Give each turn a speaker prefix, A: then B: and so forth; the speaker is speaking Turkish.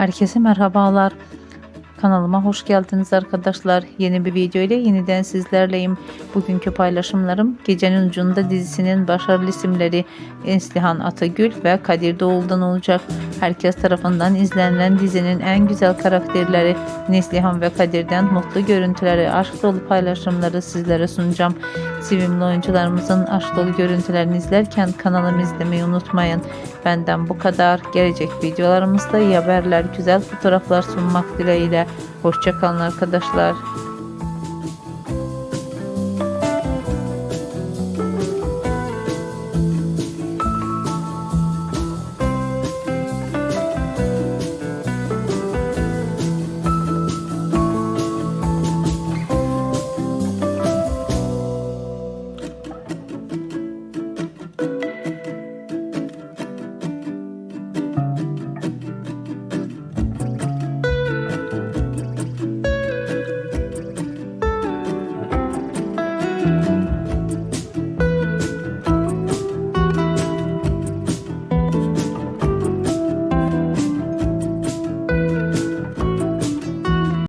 A: Herkese merhabalar. Kanalıma hoş geldiniz arkadaşlar. Yeni bir video ile yeniden sizlerleyim. Bugünkü paylaşımlarım Gecenin Ucunda dizisinin başarılı isimleri Neslihan Atagül ve Kadir Doğulu'dan olacak. Herkes tarafından izlenilen dizinin en güzel karakterleri Neslihan ve Kadir'den mutlu görüntüleri, aşk dolu paylaşımları sizlere sunacağım. Sevimli oyuncularımızın aşk dolu görüntülerini izlerken kanalımı izlemeyi unutmayın. Benden bu kadar. Gelecek videolarımızda iyi haberler, güzel fotoğraflar sunmak dileğiyle. Hoşçakalın arkadaşlar.